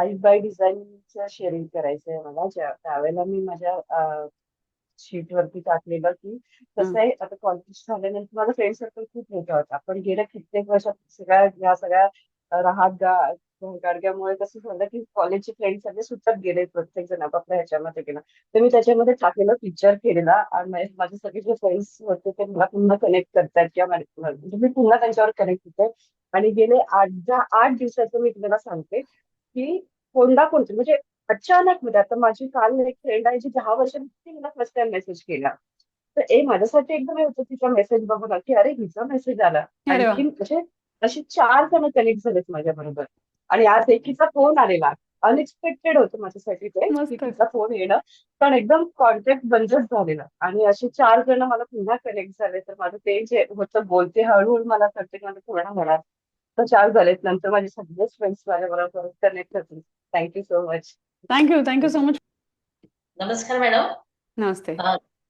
Life bye डिझाईनचं sharing करायचंय मला. ज्या त्यावेळेला मी माझ्या शीट वरती टाकलेलं की कसं. आहे आता कॉलेज झाल्यानंतर माझं फ्रेंड सर्कल खूप मोठा होता. पण गेल्या कित्येक वर्षात सगळ्या या सगळ्या राहात गा गाडग्यामुळे कसं झालं की कॉलेजचे फ्रेंड सगळे सुटत गेले प्रत्येक जण आपापल्या ह्याच्यामध्ये गेला. तर मी त्याच्यामध्ये टाकलेला पिक्चर केलेला आणि माझे माझे सगळे जे फ्रेंड्स होते ते मला पुन्हा कनेक्ट करतात किंवा म्हणजे मी पुन्हा त्यांच्यावर कनेक्ट होते. आणि गेले आठ दहा आठ दिवसाचं मी तुम्हाला सांगते की कोणता कोणते? म्हणजे अचानक म्हणजे आता माझी काल एक फ्रेंड आहे जी दहा वर्षांनी मला फर्स्ट टाइम मेसेज केला. तर ए माझ्यासाठी एकदम हे होतं तिचा मेसेज बघून की अरे हिचा मेसेज आला. आणखी म्हणजे अशी चार जण कनेक्ट झालेत माझ्या बरोबर. आणि आज एकीचा फोन आलेला. अनएक्सपेक्टेड होतं माझ्यासाठी ते. तिचा फोन येणं. पण एकदम कॉन्टॅक्ट बंदच झालेला. आणि असे चार जण मला पुन्हा कनेक्ट झाले. तर माझं ते जे होतं बोलते हळूहळू मला कळते माझं पूर्ण होणार तर चार झालेत नंतर माझे सगळेच फ्रेंड्स माझ्या बरोबर कनेक्ट होतील. Thank you so much thank you thank you so much नमस्कार मॅडम. नमस्ते.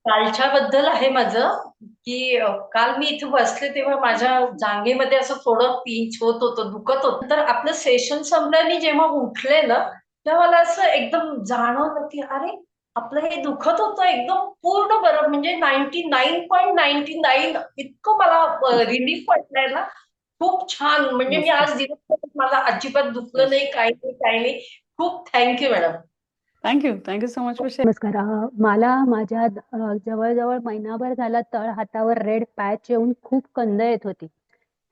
कालच्या बद्दल आहे माझं की काल मी इथे बसले तेव्हा माझ्या जांघेमध्ये असं थोडं पिंच होत होतं दुखत होतं. तर आपलं सेशन संपल्याने जेव्हा उठले ना तेव्हा मला असं एकदम जाणवलं की अरे आपलं हे दुखत होतं एकदम पूर्ण बरं. म्हणजे ninety nine point ninety nine इतकं मला रिलीफ वाटलंय ना खूप छान. म्हणजे मी आज दिवसभर मला अजिबात दुखलं नाही काही नाही काही नाही. खूप thank you madam thank you thank you so much for नमस्कार. मला माझ्या जवळजवळ महिनाभर झाला तळ हातावर रेड पॅच येऊन खूप कंद येत होती.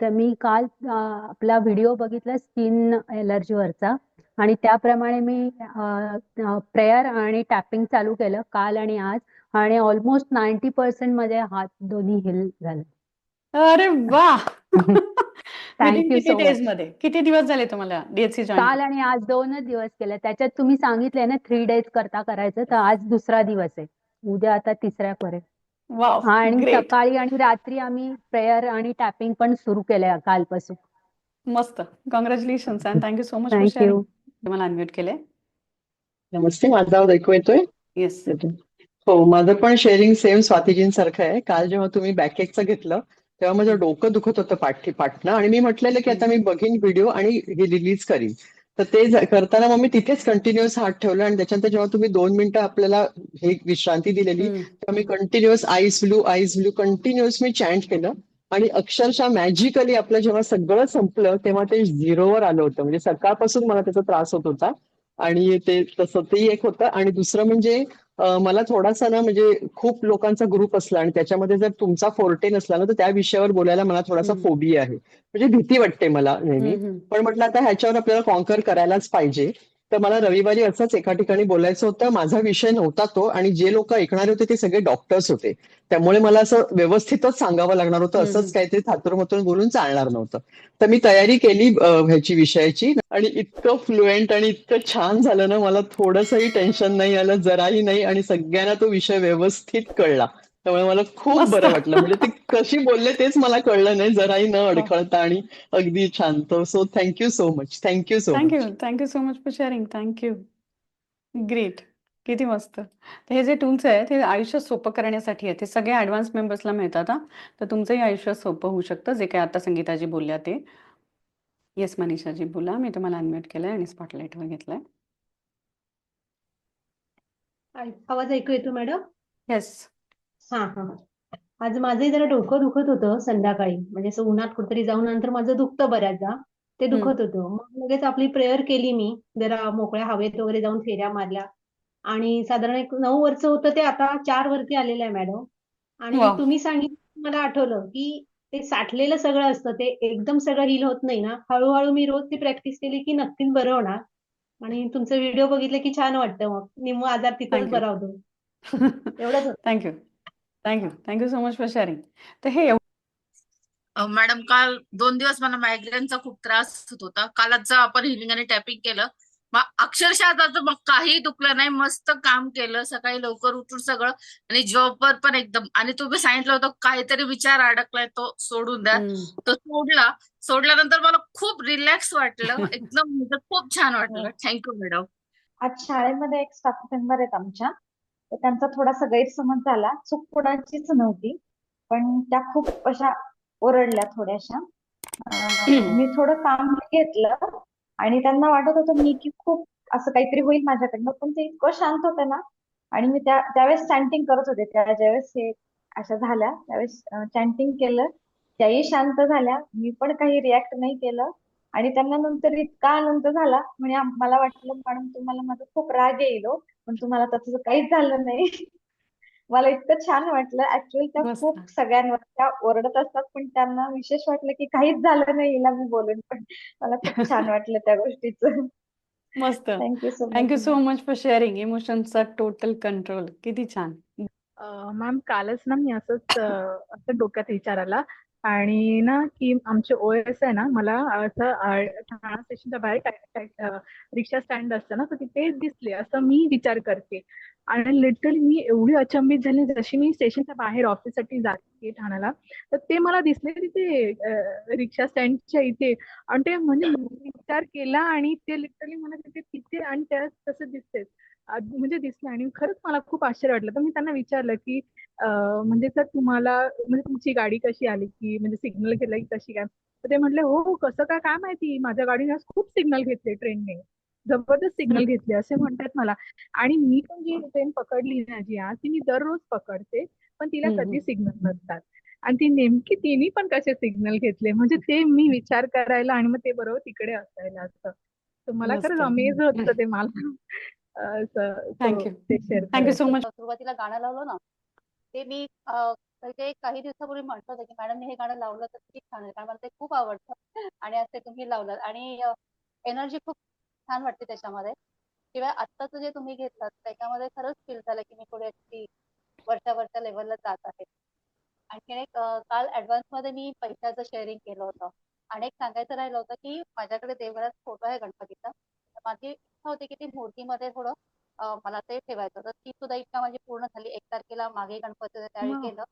तर मी काल आपला व्हिडिओ बघितला स्किन एलर्जीवरचा आणि त्याप्रमाणे मी प्रेयर आणि टॅपिंग चालू केलं काल आणि आज. आणि ऑलमोस्ट नाईन्टी पर्सेंट माझे हात दोन्ही हिल झाले. अरे वा! मध्ये? किती दिवस झाले तुम्हाला डीएचसी काल आणि आज दोनच दिवस केले. त्याच्यात तुम्ही सांगितलंय ना थ्री डेज करता करायचं तर आज दुसरा दिवस आहे. उद्या आता तिसऱ्या करेल वाव आणि सकाळी आणि रात्री आम्ही प्रेयर आणि टॅपिंग पण सुरू केलंय कालपासून. मस्त. Congratulation and thank you so much thank you तुम्हाला अनम्यूट केले नमस्ते माझा आवाज ऐकू येतोय. येस हो माझं पण शेअरिंग सेम स्वातीजींसारखं आहे. काल जेव्हा तुम्ही बॅकएकचं घेतलं तेव्हा माझं डोकं दुखत होतं पाठी पाटणं आणि मी म्हटलेलं की आता मी बघीन व्हिडिओ आणि हे रिलीज करीन. तर ते करताना मग मी तिथेच कंटिन्युअस हात ठेवला आणि त्याच्यानंतर जेव्हा तुम्ही दोन मिनिटं आपल्याला हे विश्रांती दिलेली तेव्हा मी continuous ice blue ice blue continuous मी चॅन्ट केलं. आणि अक्षरशः मॅजिकली आपलं जेव्हा सगळं संपलं तेव्हा ते झिरोवर आलं होतं. म्हणजे सकाळपासून मला त्याचा त्रास होत होता. आणि ते तसं ते एक होतं. आणि दुसरं म्हणजे मला थोडासा ना म्हणजे खूप लोकांचा ग्रुप असला आणि त्याच्यामध्ये जर तुमचा फोर्टे नसला ना तर त्या विषयावर बोलायला मला थोडासा. फोबिया आहे. म्हणजे भीती वाटते मला नेहमी. पण म्हटलं आता ह्याच्यावर आपल्याला कॉन्कर करायलाच पाहिजे. तर मला रविवारी असंच एका ठिकाणी बोलायचं होतं. माझा विषय नव्हता तो आणि जे लोक ऐकणारे होते ते सगळे डॉक्टर्स होते. त्यामुळे मला असं व्यवस्थितच सांगावं लागणार होतं. असंच काहीतरी थातुरमतून बोलून चालणार नव्हतं. तर मी तयारी केली ह्याची विषयाची. आणि इतकं फ्लुएंट आणि इतकं छान झालं ना मला थोडंसंही टेन्शन नाही आलं जराही नाही. आणि सगळ्यांना तो विषय व्यवस्थित कळला. त्यामुळे मला खूप. बरं वाटलं. म्हणजे ते कशी बोलले तेच मला कळलं नाही. जराही न अडखळता आणि अगदी छान. तर so thank you so much thank you so thank you much thank you so much for sharing thank you great किती मस्त. तर हे जे टूल्स आहेत हे आयुष्य सोपं करण्यासाठी आहेत. हे सगळे ॲडव्हान्स मेंबर्सला मिळतात हा. तर तुमचंही आयुष्य सोपं होऊ शकतं. जे काय आता संगीताजी बोलल्या ते. येस मनीषाजी बोला. मी तुम्हाला अनम्यूट केलंय आणि स्पॉटलाईटवर घेतलंय. आवाज ऐकू येतो मॅडम? येस हा हा आज माझंही जरा डोकं दुखत होतं संध्याकाळी. म्हणजे असं उन्हात कुठेतरी जाऊन नंतर माझं दुखतं बऱ्याचदा. ते. दुखत होतं. मग लगेच आपली प्रेयर केली मी. जरा मोकळ्या हवेत वगैरे जाऊन फेऱ्या मारल्या. आणि साधारण एक नऊ वर्ष होतं ते आता. चार वरती आलेलं आहे मॅडम. आणि Wow. तुम्ही सांगितलं मला आठवलं की ते साठलेलं सगळं असतं. ते एकदम सगळं हील होत नाही ना. हळूहळू मी रोज ती प्रॅक्टिस केली की नक्कीच बरं होणार. आणि तुमचं व्हिडिओ बघितलं की छान वाटतं मग. निम्म आजार तिथंच. बरा होतो. एवढंच होतं. Thank you thank you thank you so much for sharing तर हे मॅडम काल दोन दिवस मला मायग्रेनचा खूप त्रास होत होता. कालच आपण हिलिंग आणि टॅपिंग केलं मग अक्षरशः आता तर मग काही दुखलं नाही. मस्त काम केलं. सकाळी लवकर उठून सगळं आणि जॉबवर पण एकदम आणि तुम्ही सांगितलं होतं काहीतरी विचार अडकलाय तो सोडून द्या. तो सोडला. सोडल्यानंतर मला खूप रिलॅक्स वाटलं. एकदम म्हणजे खूप छान वाटलं. थँक्यू मॅडम आज शाळेमध्ये एक स्टाफ मेंबर आहेत आमच्या. तर त्यांचा थोडासा गैरसमज झाला. चूक कोणाचीच नव्हती. पण त्या खूप अशा ओरडल्या थोड्याशा. मी थोडं काम घेतलं आणि त्यांना वाटत होतं मी की खूप असं काहीतरी होईल माझ्याकडनं. पण ते इतकं शांत होते ना. आणि मी त्या त्यावेळेस चॅन्टिंग करत होते त्या ज्यावेळेस हे अशा झाल्या त्यावेळेस चॅन्टिंग केलं त्याही शांत झाल्या. मी पण काही रिॲक्ट नाही केलं. आणि त्यांना नंतर इतका आनंद झाला. म्हणजे आम- मला वाटलं मॅडम तुम्हाला माझा खूप राग येईल हो पण तुम्हाला तसं काहीच झालं नाही. मला इतकं छान वाटलं. ऍक्च्युअली त्या. खूप सगळ्यांवर त्या ओरडत असतात पण त्यांना विशेष वाटलं की काहीच झालं नाही हिला मी बोलून पण. मला खूप छान वाटलं त्या गोष्टीचं. मस्त. Thank you so thank you much so much for sharing इमोशनचा total control किती छान. मॅम कालच ना मी असंच असं डोक्यात विचार आला. आणि ना की आमचे ओएस आहे ना मला असं ठाणा स्टेशनच्या बाहेर रिक्षा स्टँड असतं ना तर तिथे दिसले असं मी विचार करते. आणि लिटरली मी एवढी अचंबित झाली जशी मी स्टेशनच्या बाहेर ऑफिससाठी जाते ठाण्याला तर ते मला दिसले तिथे रिक्षा स्टँडच्या इथे. आणि ते म्हणजे मी विचार केला आणि ते लिटरली मला तिथे तिथे आणि त्या तसं दिसते म्हणजे दिसलं आणि खरंच मला खूप आश्चर्य वाटलं. तर मी त्यांना विचारलं की म्हणजे सर तुम्हाला म्हणजे तुमची गाडी कशी आली की म्हणजे सिग्नल घेतला की कशी काय? तर ते म्हटले हो हो कसं काय काय माहिती? माझ्या गाडीने आज खूप सिग्नल घेतले ट्रेनने. जबरदस्त सिग्नल घेतले असे म्हणतात मला. आणि मी पण जी ट्रेन पकडली ना जी आज ती मी दररोज पकडते पण तिला कधी. सिग्नल नसतात. आणि ती नेमकी तिने पण कसे सिग्नल घेतले? म्हणजे ते मी विचार करायला आणि मग ते बरोबर तिकडे असायला असतं तर मला खरंच. अमेज होतं ते मला. असं थँक्यू थँक्यू सो मच सुरुवातीला गाणं लावलं ना ते मी म्हणजे काही दिवसापूर्वी म्हटलं होतं की मॅडम मी हे गाणं लावलं तर किती छान आहे कारण मला ते खूप आवडतं. आणि आज ते तुम्ही लावलं आणि एनर्जी खूप छान वाटते त्याच्यामध्ये. शिवाय आत्ताचं जे तुम्ही घेतलं त्याच्यामध्ये खरंच फील झालं की मी पुढे अगदी वरच्या वरच्या लेवलला जात आहे. आणखी एक काल ऍडव्हान्समध्ये मी पैशाचं शेअरिंग केलं होतं. आणि एक सांगायचं राहिलं होतं की माझ्याकडे देवघरात फोटो आहे गणपतीचा. माझी होती की ती मूर्तीमध्ये थोडं मला ते ठेवायचं. तर ती सुद्धा इच्छा माझी पूर्ण झाली. एक तारखेला मागे गणपती होते त्यावेळी. केलं.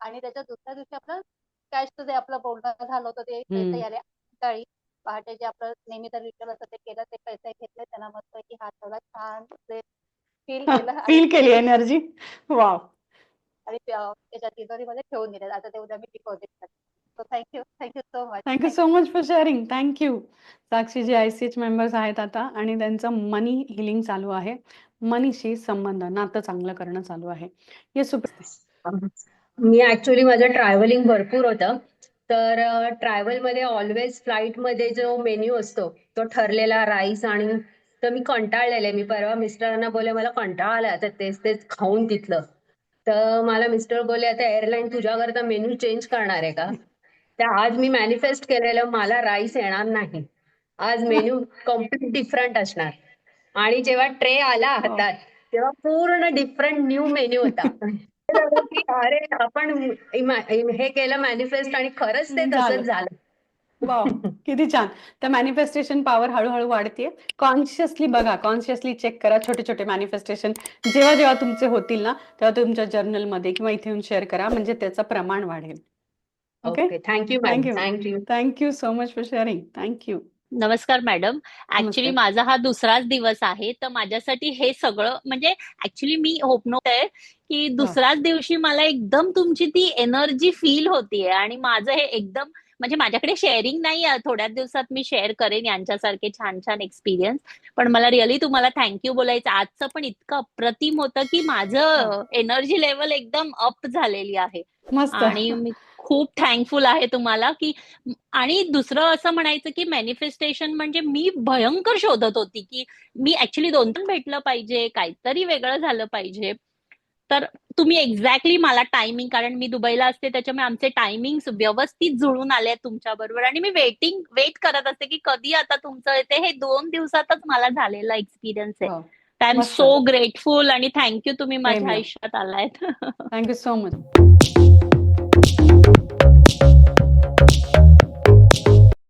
आणि त्याच्या दुसऱ्या दिवशी आपलं कॅशचं जे आपलं बोलणं झालं होतं ते हम्म. पैसे आले सकाळी पहाटे जे आपलं नेहमीचं रिच्युअल असतं ते केलं. ते पैसे घेतले. त्यांना मस्तपैकी हात ठेवला. छान ते फील केलं. फील केली एनर्जी वाव आणि त्या- त्याच्या तिजोरीमध्ये ठेवून दिले आता ते उद्या मी डिपॉझिट करते so thank you thank you so much thank you so much for sharing thank you Sakshi जे आय सी एच मेंबर्स आहेत आता आणि त्यांचं मनी हिलिंग चालू आहे. मनीशी संबंध नातं चांगलं करणं चालू आहे. ये सुप्र मी ऍक्च्युली माझं ट्रॅव्हलिंग भरपूर होतं. तर ट्रॅव्हलमध्ये ऑलवेज फ्लाईटमध्ये जो मेन्यू असतो तो ठरलेला राईस आणि तर मी कंटाळलेले मी परवा मिस्टरांना बोलले मला कंटाळा आला आता तेच तेच खाऊन तिथलं. तर मला मिस्टर बोलले आता एअरलाईन तुझ्याकरता मेन्यू चेंज करणार आहे का? तर आज मी मॅनिफेस्ट केलेलं मला राईस येणार नाही. आज मेन्यू कंप्लीट डिफरंट असणार. आणि जेव्हा ट्रे आला हातात तेव्हा पूर्ण डिफरंट न्यू मेन्यू होता. अरे आपण हे केलं मॅनिफेस्ट आणि खरंच ते. तसंच झालं. वाव किती छान. तर मॅनिफेस्टेशन पॉवर हळूहळू वाढते कॉन्शियसली बघा कॉन्शियसली चेक करा छोटे छोटे मॅनिफेस्टेशन जेव्हा जेव्हा तुमचे होतील ना तेव्हा तुमच्या जर्नलमध्ये किंवा इथे येऊन शेअर करा म्हणजे त्याचं प्रमाण वाढेल. Okay thank you Thank you. Thank you thank you so much for sharing thank you नमस्कार मॅडम ऍक्च्युली. माझा हा दुसराच दिवस आहे तर माझ्यासाठी हे सगळं म्हणजे ऍक्च्युली मी होपनोट आहे की दुसऱ्याच दिवशी मला एकदम तुमची ती एनर्जी फील होतीये आणि माझं हे एकदम म्हणजे माझ्याकडे शेअरिंग नाही आहे थोड्याच दिवसात मी शेअर करेन यांच्यासारखे छान छान एक्सपिरियन्स पण मला रिअली तुम्हाला थँक्यू बोलायचं. आजचं पण इतकं अप्रतिम होतं की माझं एनर्जी लेवल एकदम अप झालेली आहे. मस्त. आणि मी खूप थँकफुल आहे तुम्हाला की आणि दुसरं असं म्हणायचं की मॅनिफेस्टेशन म्हणजे मी भयंकर शोधत होती की मी ऍक्च्युली दोन पण भेटलं पाहिजे काहीतरी वेगळं झालं पाहिजे तर तुम्ही एक्झॅक्टली मला टायमिंग कारण मी दुबईला असते त्याच्यामुळे आमचे टायमिंग व्यवस्थित जुळून आले तुमच्या बरोबर आणि मी वेटिंग वेट करत असते की कधी आता तुमचं येते हे दोन दिवसातच मला झालेला एक्सपिरियन्स आहे. I am. सो ग्रेटफुल आणि थँक्यू तुम्ही माझ्या. आयुष्यात आलायत थँक्यू सो मच